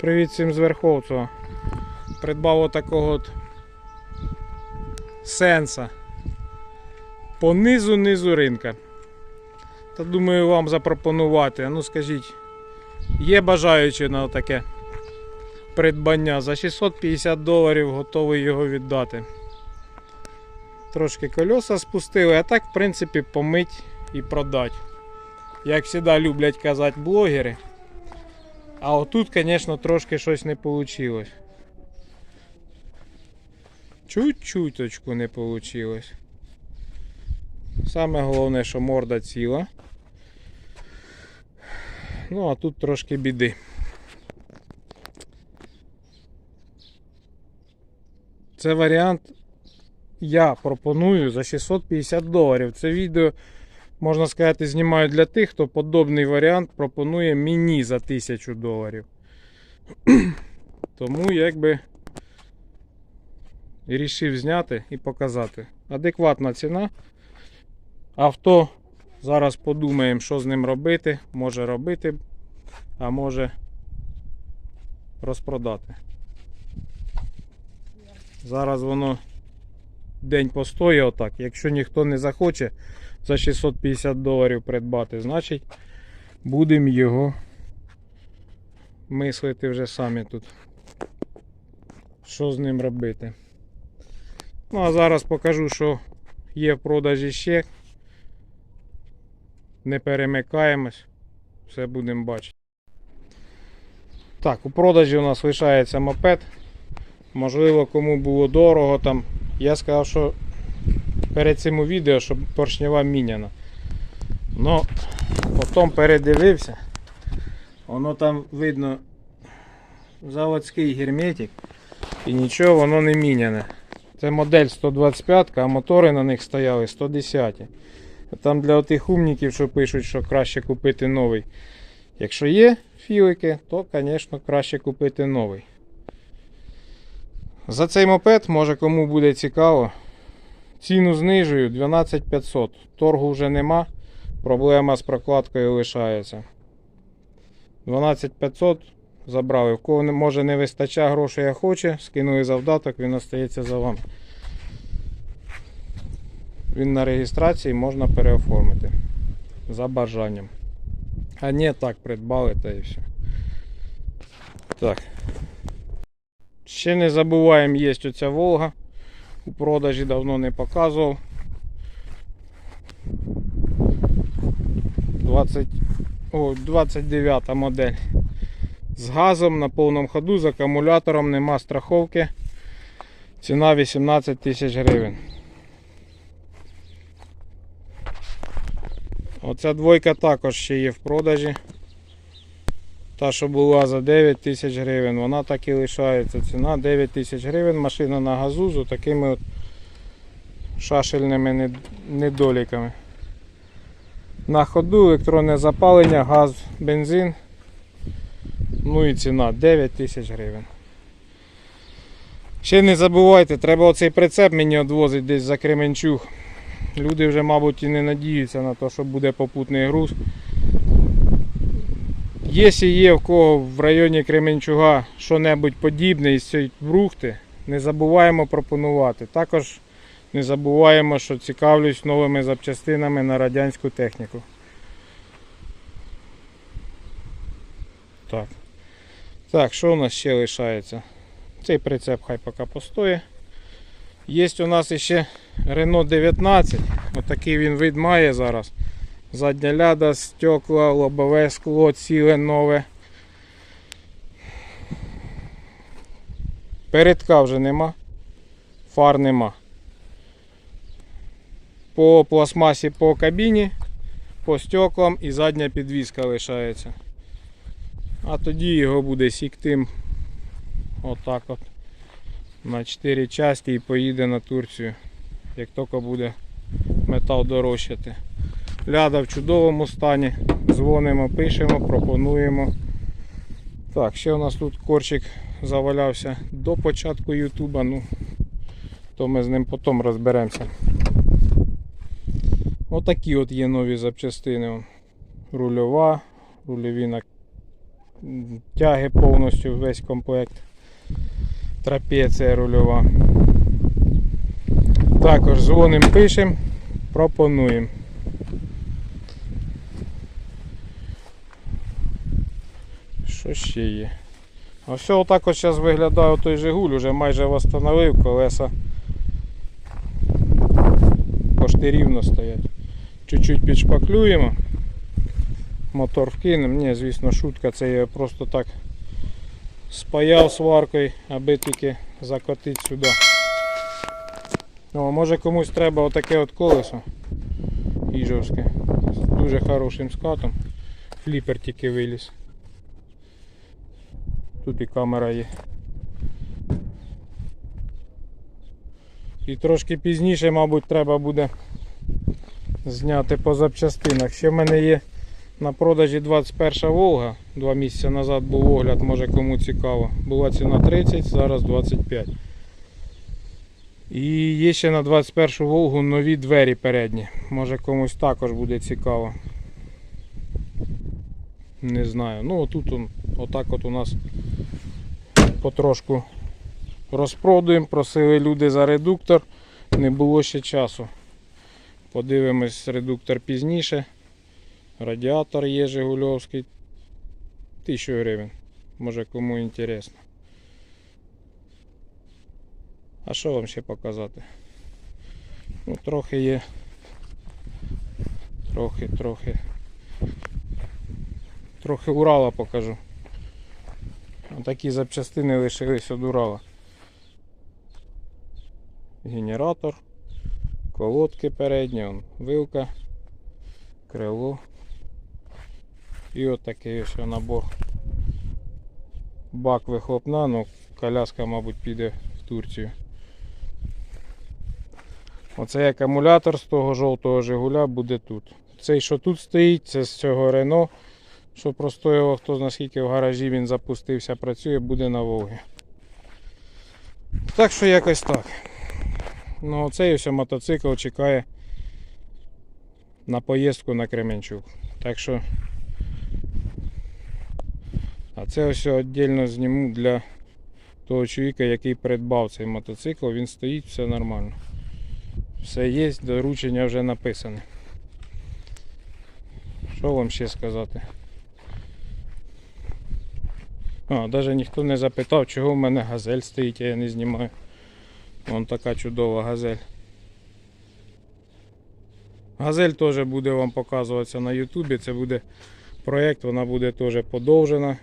Привіт всім з Верховцева. Придбав отакого от сенса. По низу низу ринка. Та думаю вам запропонувати. Ну скажіть, є бажаючі на таке придбання. За 650 доларів готовий його віддати. Трошки кольоса спустили, а так, в принципі, помить і продать. Як завжди люблять казати блогери. А отут, звісно, трошки щось не вийшло. Чуть-чуточку не вийшло. Саме головне, що морда ціла. Ну, а тут трошки біди. Це варіант я пропоную за 650 доларів. Це відео, можна сказати, знімаю для тих, хто подобний варіант пропонує мені за 1000 доларів. Тому якби і рішив зняти і показати. Адекватна ціна. Авто зараз подумаємо, що з ним робити. Може робити, а може розпродати. Зараз воно день постоє отак. Якщо ніхто не захоче за 650 доларів придбати, значить будемо його мислити вже самі тут. Що з ним робити. Ну а зараз покажу, що є в продажі ще. Не перемикаємось. Все будемо бачити. Так, у продажі у нас лишається мопед. Можливо, кому було дорого там. Я сказав, що перед цим у відео, щоб поршнева міняна. Ну, потім передивився. Воно там видно заводський герметик і нічого воно не міняне. Це модель 125, а мотори на них стояли 110. Там для тих умників, що пишуть, що краще купити новий. Якщо є філики, то, звісно, краще купити новий. За цей мопед, може кому буде цікаво. Ціну знижую 12500. Торгу вже нема. Проблема з прокладкою лишається. 12500 забрали. В кого може не вистачає грошей, а хоче, скинули завдаток, він остається за вами. Він на реєстрації можна переоформити за бажанням. А ні, так, придбали та і все. Так. Ще не забуваємо, є оця Волга. У продажі давно не показував. 20, о, 29 модель. З газом на повному ходу, з акумулятором, нема страховки. Ціна 18 тисяч гривень. Оця двойка також ще є в продажі. Та, що була за 9 тисяч гривень, вона так і лишається. Ціна 9 тисяч гривень, машина на газу з такими от шашельними недоліками. На ходу електронне запалення, газ, бензин. Ну і ціна 9 тисяч гривень. Ще не забувайте, треба оцей прицеп мені відвозити десь за Кременчуг. Люди вже, мабуть, і не надіються на те, що буде попутний груз. Якщо є в кого в районі Кременчуга що-небудь подібне із цієї брухти, не забуваємо пропонувати. Також не забуваємо, що цікавлюсь новими запчастинами на радянську техніку. Так. Так, що у нас ще лишається? Цей прицеп хай поки постоє. Є у нас ще Renault 19. Отакий він вид має зараз. Задня ляда, стекла, лобове скло, ціле нове. Передка вже нема. Фар нема. По пластмасі по кабіні, по стеклам і задня підвіска лишається. А тоді його буде сіктим отак от на 4 часті і поїде на Турцію, як тільки буде метал дорожчати. Ляда в чудовому стані. Дзвонимо, пишемо, пропонуємо. Так, ще у нас тут корчик завалявся до початку Ютуба. Ну, то ми з ним потім розберемося. Отакі от є нові запчастини. Рульова, рульові на тяги повністю весь комплект. Трапеція рульова. Також дзвоним, пишемо, пропонуємо. Що ще є? А отак от зараз виглядає той Жигуль, уже майже встановив колеса. Пошти рівно стоять. Чуть-чуть підшпаклюємо. Мотор вкинемо. Ні, звісно, шутка, це я просто так спаяв сваркою, аби тільки закотити сюди. О, може комусь треба отаке от колесо іжовське. З дуже хорошим скатом. Фліпер тільки виліз. Тут і камера є. І трошки пізніше, мабуть, треба буде зняти по запчастинах. Ще в мене є на продажі 21 Волга. Два місяці назад був огляд, може кому цікаво. Була ціна 30, зараз 25. І є ще на 21 Волгу нові двері передні. Може комусь також буде цікаво. Не знаю. Ну отут отак от у нас потрошку розпродуємо. Просили люди за редуктор. Не було ще часу. Подивимось редуктор пізніше. Радіатор є Жигульовський. 1000 гривень. Може кому інтересно. А що вам ще показати? Ну, трохи є. Трохи, трохи. Трохи Урала покажу. Такі запчастини лишились від Урала. Генератор, колодки передні, вилка, крило. І от такий ось набор. Бак вихлопна, ну коляска, мабуть, піде в Турцію. Оцей акумулятор з того жовтого Жигуля буде тут. Цей, що тут стоїть, це з цього Рено. Що простояло, хто зна скільки в гаражі він запустився, працює, буде на Волгі. Так що якось так. Ну оцей ось мотоцикл чекає на поїздку на Кременчук. Так що. А це ось віддільно зніму для того чоловіка, який придбав цей мотоцикл. Він стоїть, все нормально. Все є, доручення вже написане. Що вам ще сказати? А, навіть ніхто не запитав, чого в мене газель стоїть, я не знімаю. Вон така чудова газель. Газель теж буде вам показуватися на Ютубі. Це буде проєкт, вона буде теж подовжена.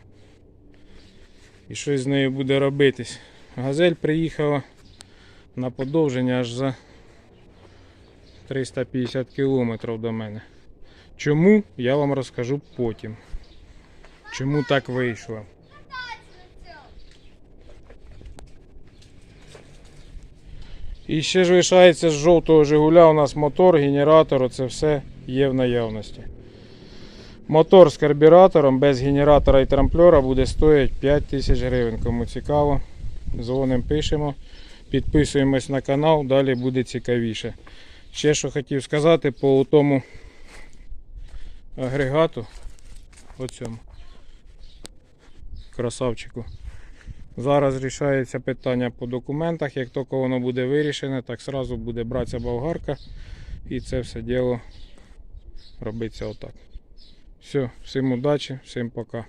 І щось з нею буде робитись. Газель приїхала на подовження аж за 350 кілометрів до мене. Чому, я вам розкажу потім. Чому так вийшло. І ще ж лишається з жовтого Жигуля у нас мотор, генератор, це все є в наявності. Мотор з карбюратором без генератора і трамплера буде стоїти 5 тисяч гривень. Кому цікаво, дзвонимо, пишемо, підписуємось на канал, далі буде цікавіше. Ще що хотів сказати по тому агрегату. Оцьому красавчику. Зараз рішається питання по документах. Як тільки воно буде вирішене, так одразу буде братися болгарка і це все діло робиться отак. Все, всім удачі, всім пока.